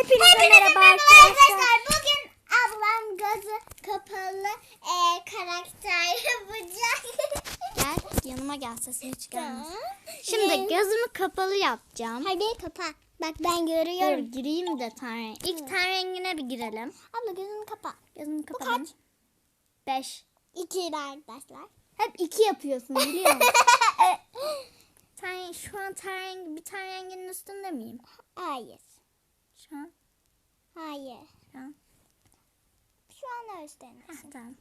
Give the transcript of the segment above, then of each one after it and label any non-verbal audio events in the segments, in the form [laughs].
Hepinize merhaba arkadaşlar. Bugün ablam gözü kapalı e, karakter [laughs] yapacak. Gel yanıma gel sesini hiç gelmez. Tamam. Şimdi gözümü kapalı yapacağım. Hadi kapa. Bak ben Dur görüyorum. gireyim de ten rengi. İlk ten rengine bir girelim. Abla gözünü kapa. Gözümü Bu kapadım. kaç? Beş. İki arkadaşlar. Hep iki yapıyorsun biliyor musun? [laughs] ten, şu an ten rengi, bir ten renginin üstünde miyim? Hayır. Şu an. Hayır. Şu an. Şu an. Heh, tamam.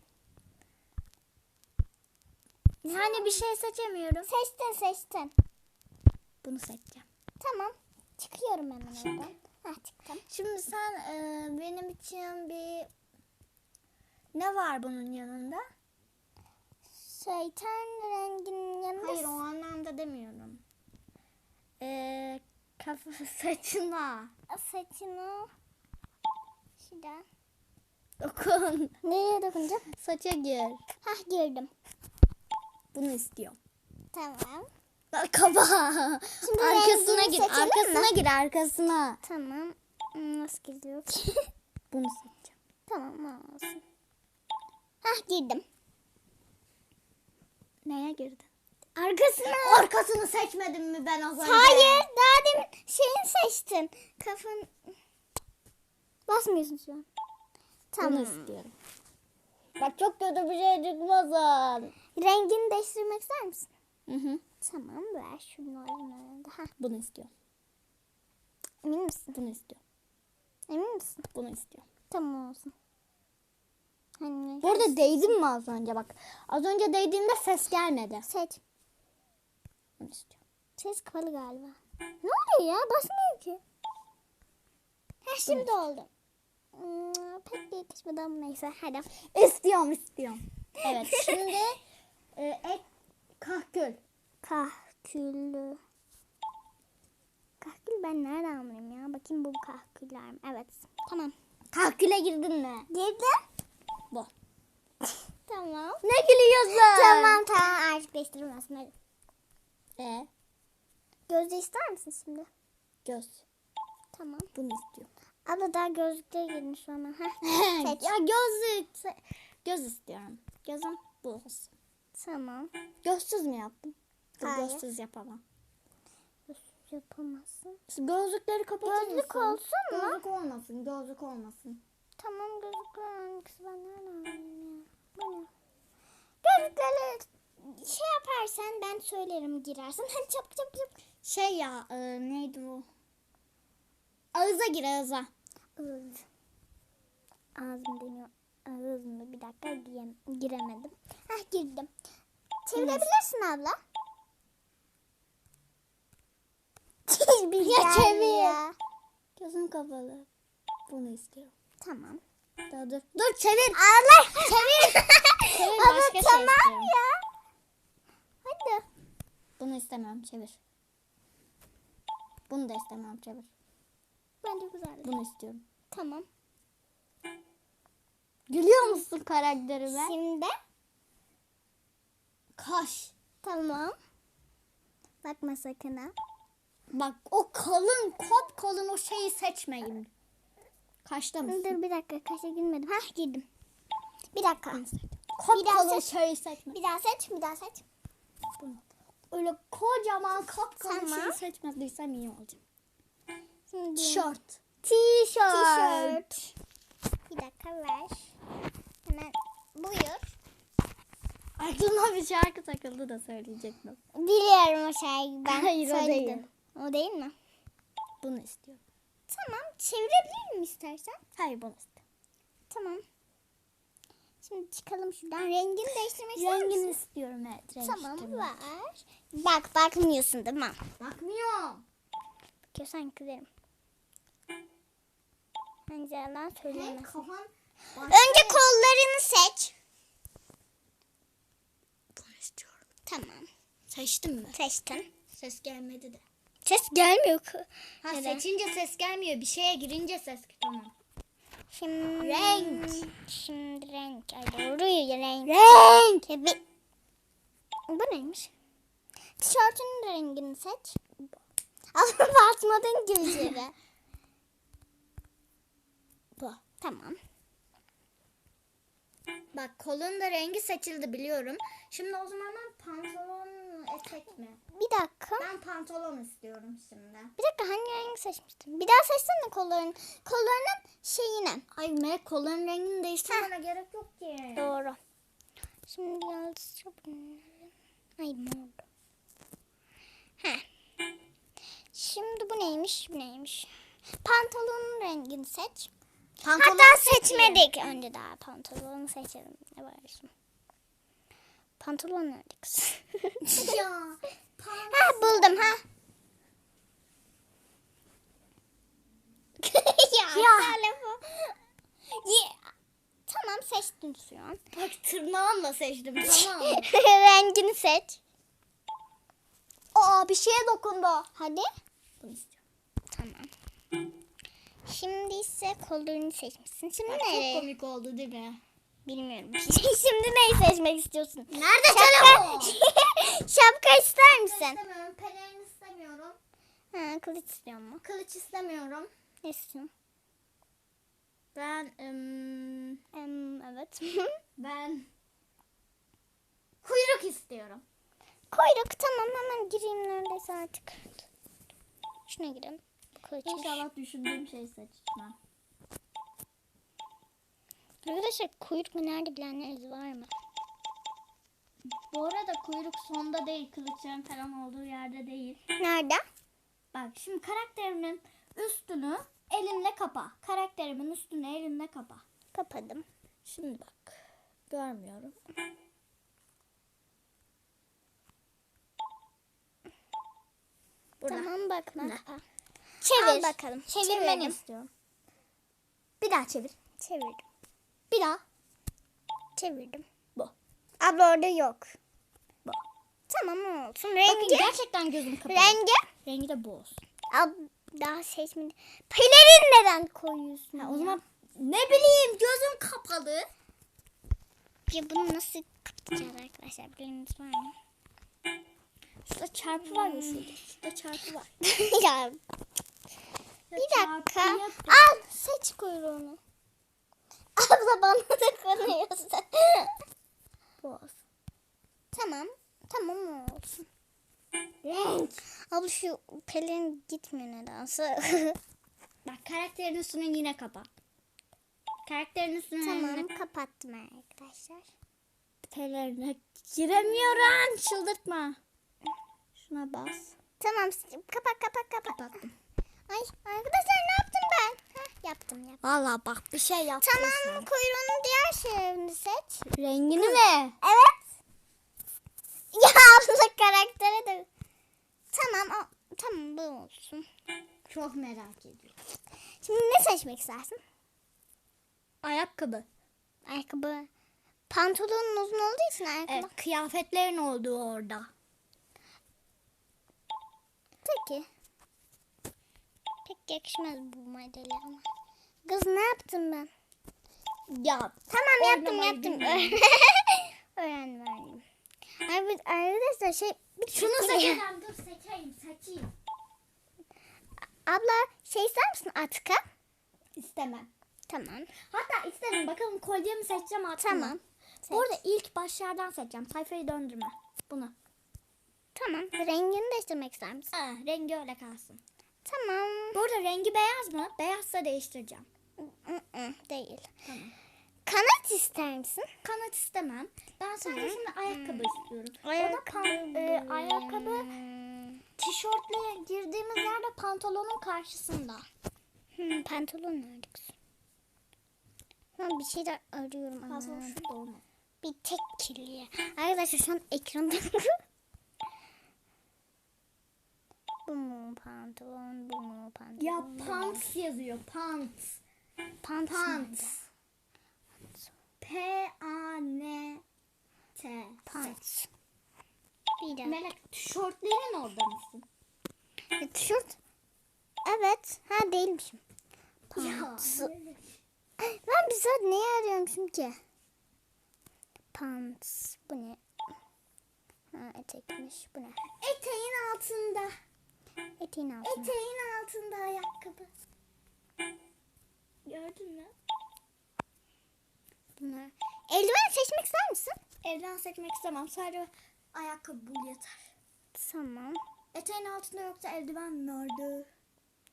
Yani bir şey seçemiyorum. Seçtin seçtin. Bunu seçeceğim. Tamam. Çıkıyorum hemen oradan. Ha çıktım. Şimdi sen e, benim için bir ne var bunun yanında? Şeytan renginin yanında Hayır o anlamda demiyorum. Ee, kafa [laughs] saçına saçını şuradan. dokun. Nereye dokunacağım? Saça gir. Hah girdim. Bunu istiyorum. Tamam. Kaba. Şimdi arkasına gir. Arkasına mi? gir arkasına. Tamam. Hmm, Nasıl gidiyor ki? [laughs] Bunu seçeceğim. tamam olsun. Hah girdim. Neye girdin? Arkasına. Arkasını seçmedim mi ben az önce? Hayır daha demin şeyini seçtin. Kafan. Basmıyorsun şu an. Tamam. Bunu istiyorum. Bak çok kötü bir şey çıkmasın. Rengini değiştirmek ister misin? Hı hı. Tamam ver şunların önünde. Bunu istiyorum. emin misin? Bunu istiyorum. Emin misin? Bunu istiyorum. Tamam olsun. Hani Bu arada değdim mi az önce bak. Az önce değdiğimde ses gelmedi. seç. Bunu istiyorum. Ses kapalı galiba. Ne oluyor ya? Basmıyor ki. Ha şimdi oldu. Hmm, pek yakışmadı ama neyse hadi. İstiyorum istiyorum. Evet [laughs] şimdi e, ek kahkül. Kahküllü. Kahkül ben nereden bulayım ya? Bakayım bu kahküller mi? Evet. Tamam. Kahküle girdin mi? Girdi. Bu. [laughs] Tamam. Ne gülüyorsun? Tamam tamam artık değiştirmezsin hadi. E, Gözlüğü ister misin şimdi? göz. Tamam. Bunu istiyorum. Abla daha gözlükleri girdin şu an. Heh. [laughs] Seç. ya gözlük. se- Göz istiyorum. Gözüm bu olsun. Tamam. Gözsüz mü yaptım? Dur, Hayır. Gözsüz yapamam. Gözlük yapamazsın. Gözlükleri kapatır Gözlük mısın? olsun mu? Gözlük olmasın. Gözlük olmasın. Tamam gözlükler hangisi ben nereden alayım ya? Bu ne? Gözlükleri şey yaparsan ben söylerim girersen. [laughs] Hadi çabuk çabuk çabuk. Şey ya e, neydi bu? Ağıza gir ağıza. Ağız. Ağzım deniyor. Ağzımda bir dakika giyem, giremedim. Hah girdim. Çevirebilirsin abla. bir [laughs] Ya çevir. ya. Gözüm kapalı. Bunu istiyorum. Tamam. Dur dur. Dur çevir. Allah çevir. [laughs] Çevir, başka şey tamam istiyorum. ya. Hadi. Bunu istemiyorum çevir. Bunu da istemiyorum çevir. Bence güzel. Bunu istiyorum. Tamam. Gülüyor musun karakterime? Şimdi Kaş. tamam. Bakma sakın ha. Bak o kalın kop kalın o şeyi seçmeyin. Kaşta mısın? Dur bir dakika kaşa girmedim. Hah girdim. Bir dakika. Kop Bir kalın seç. şeyi seçme. Bir daha seç, bir daha seç. Öyle kocaman kalın Tamam. şeyi seçmediysem iyi olacak. Şimdi Tişört. Tişört. Bir dakika ver. Hemen buyur. Aklıma bir şarkı takıldı da söyleyecektim. Biliyorum o şarkıyı ben [laughs] Hayır, o söyledim. değil. O değil mi? Bunu istiyorum. Tamam. Çevirebilir mi istersen? Hayır bunu istiyorum. Tamam. Şimdi çıkalım şuradan. Rengini değiştirmek ister Rengini misin? istiyorum evet. Renk Tamam istiyorum. ver. Bak bakmıyorsun değil mi? Bakmıyorum. Bakıyorsan kızarım. Bence yalan. Hem kafam Önce kollarını seç. Bunu istiyorum. Tamam. Seçtim mi? Seçtin. Ses gelmedi de. Ses gelmiyor. Ha Neden? seçince ses gelmiyor. Bir şeye girince ses tamam. Şimdi Renk. Şimdi renk. Ay doğru ya renk. Renk. Evet. Bu neymiş? Tişörtünün rengini seç. Ama basmadın gibi kapı. Tamam. Bak kolun da rengi seçildi biliyorum. Şimdi o zaman ben pantolon mi? Bir dakika. Ben pantolon istiyorum şimdi. Bir dakika hangi rengi seçmiştim? Bir daha seçsene kolların. Kollarının şeyine. Ay Melek kolların rengini değiştirmene gerek yok ki. Doğru. Şimdi biraz Ay mor. Heh. Şimdi bu neymiş? Bu neymiş? Pantolonun rengini seç. Pantolon Hatta seçmedik. Önce daha pantolonu seçelim. Ne var şimdi? Pantolon nerede kız? [laughs] ya. ha buldum ha. [laughs] ya, Ya. telefon. Tamam seçtim şu an. Bak tırnağımla seçtim [laughs] tamam mı? Rengini seç. Aa bir şeye dokundu. Hadi. Bunu istiyorum. Tamam. Şimdi ise kollarını seçmişsin. Şimdi Bak, nereye? çok komik oldu değil mi? Bilmiyorum. [laughs] Şimdi neyi seçmek istiyorsun? Nerede Şapka, [laughs] şapka ister misin? İstemiyorum. Pelerin istemiyorum. Ha, kılıç istiyor mu? Kılıç istemiyorum. Ne istiyorsun? Ben ım, Em, evet. [laughs] ben kuyruk istiyorum. Kuyruk tamam hemen gireyim neredeyse artık. Şuna girelim. Kılıç. İnşallah düşündüğüm şeyi seçmem. Arkadaşlar kuyruk mu nerede bilenleriniz var mı? Bu arada kuyruk sonda değil, kılıçların falan olduğu yerde değil. Nerede? Bak şimdi karakterimin üstünü elinle kapa. Karakterimin üstünü elinle kapa. Kapadım. Şimdi bak. Görmüyorum. Burada. Tamam bak Şimdi. bak. Al Çevir. bakalım. Çevirmeni istiyorum. Bir daha çevir. Çevirdim. Bir daha. Çevirdim. Bu. Abla orada yok. Bu. Tamam olsun. Bakın Rengi. gerçekten gözüm kapalı. Rengi. Rengi de bu olsun. Ab, daha seçmedim. Pelerin neden koyuyorsun? Ha, o zaman ne bileyim gözüm kapalı. Ya bunu nasıl kapatacağız arkadaşlar? Bileniniz var mı? Şurada çarpı var ya şurada. Şurada çarpı var. [laughs] ya bir dakika. Al seç kuyruğunu. Abla bana da konuyorsun. Olsun. tamam. Tamam olsun. Renk. Abla şu pelerin gitmiyor nedense. [laughs] Bak karakterin üstünü yine kapa. Karakterin üstünü tamam yine kapattım arkadaşlar. Pelerine giremiyorum. Çıldırtma. Şuna bas. Tamam kapat kapat kapat. Kapattım. Ay arkadaşlar ne yaptım ben? Heh, yaptım yaptım. Valla bak bir şey yaptın Tamam sen. kuyruğunun diğer şeyini seç. Rengini mi? Evet. [laughs] Ya abla karaktere de. Tamam o, tamam bu olsun. Çok merak ediyorum. Şimdi ne seçmek istersin? Ayakkabı. Ayakkabı. Pantolonun uzun olduğu için ayakkabı. Evet, kıyafetlerin olduğu orada. Pek yakışmaz bu modeli ama. Kız ne yaptım ben? Ya Tamam yaptım yaptım. [laughs] Öğrendim öğrendim. Abi arkadaşlar şey bir şunu seçeceğim. Dur seçeyim seçeyim. Abla şey ister misin atkı? İstemem. Tamam. Hatta isterim. Bakalım kolyemi seçeceğim artık. Tamam. Seç. Bu arada ilk başlardan seçeceğim. Sayfayı döndürme. Bunu. Tamam. Rengini değiştirmek ister misin? Aa, rengi öyle kalsın. Tamam. Bu arada rengi beyaz mı? Beyazsa değiştireceğim. Değil. Tamam. Kanat ister misin? Kanat istemem. Ben sadece şimdi ayakkabı istiyorum. O da Ayakkabı. pan- e, ayakkabı Hmm, tişörtle girdiğimiz yerde pantolonun karşısında. hmm, pantolon nerede? Ben bir arıyorum ama. Pantolon şurada olmalı. Bir tek kirli. Arkadaşlar şu an ekranda. [laughs] bu mu pantolon, bu mu pantolon? Ya pants yazıyor. Pants. Pant. Pants. P-A-N-T. Pant. Bir dakika. Melek tişörtlerin orada mısın? E, Tişört. Evet. Ha değilmişim. Ya. Pants. Ben bir saat neyi arıyormuşum ki? Pants. Bu ne? Ha etekmiş. Bu ne? Eteğin altında. Eteğin altında. Eteğin altında ayakkabı. Gördün mü? Bunlar. Eldiven seçmek ister misin? Elden seçmek istemem. Sadece ayakkabı bul yeter. Tamam. Eteğin altında yoksa eldiven nerede?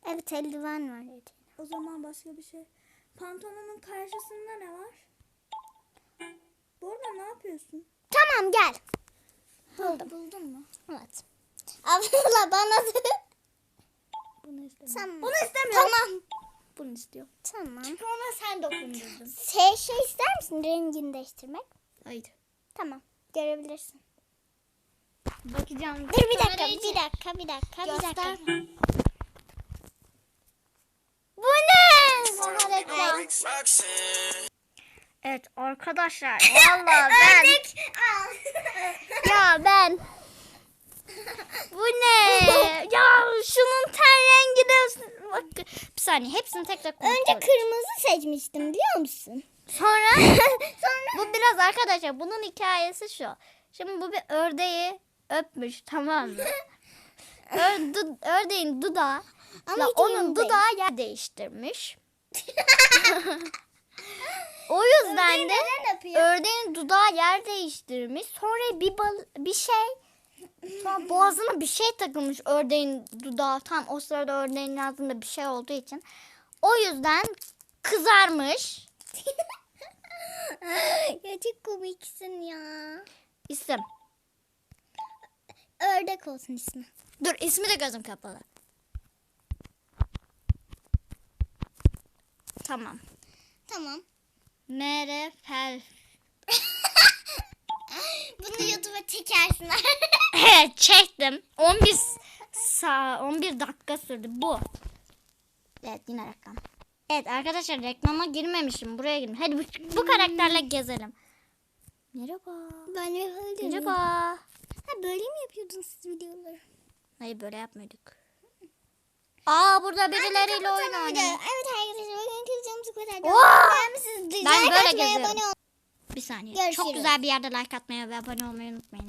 Evet eldiven var. eteğin. O zaman başka bir şey. Pantolonun karşısında ne var? Bu arada ne yapıyorsun? Tamam gel. Buldum. Buldun mu? Evet. Abla bana. Bunu istemiyorum. Tamam. Bunu istemiyorum. Tamam. Bunu istiyorum. Tamam. Çünkü ona sen dokundurdun. Şey, şey ister misin rengini değiştirmek? Hayır. Tamam. Görebilirsin. Bakacağım. Dur bir dakika, bir dakika, bir dakika, bir dakika. Göster. Bu ne? Evet arkadaşlar. [laughs] Valla ben. ya ben. Bu ne? [laughs] ya şunun ten rengi de. Bak, bir saniye hepsini tekrar kontrol Önce kırmızı seçmiştim biliyor musun? Sonra [laughs] Sonra bu biraz arkadaşlar bunun hikayesi şu. Şimdi bu bir ördeği öpmüş tamam mı? [laughs] Ör, du- ördeğin dudağı Ama la hiç onun dudağı yer değiştirmiş. o yüzden de neden ördeğin dudağı yer değiştirmiş. Sonra bir bal bir şey sonra boğazına bir şey takılmış ördeğin dudağı. Tam o sırada ördeğin ağzında bir şey olduğu için. O yüzden kızarmış. [laughs] ya çok komiksin ya. İsim. Ördek olsun ismi. Dur ismi de gözüm kapalı. Tamam. Tamam. Mere fel. Bunu YouTube'a çekersin. [laughs] Evet çektim. 11 sa 11 dakika sürdü bu. Evet yine reklam. Evet arkadaşlar reklama girmemişim. Buraya girdim. Hadi bu, bu karakterle gezelim. Merhaba. ben öyle Merhaba. Ha böyle mi yapıyordunuz siz videoları? Hayır böyle yapmıyorduk. Aa burada birileriyle oyun oynuyor. Evet arkadaşlar bugünkü videomuz bu kadar. Oo! Beğenmişsiniz. Ben böyle geziyorum. Bir saniye. Görüşürüz. Çok güzel bir yerde like atmayı ve abone olmayı unutmayın.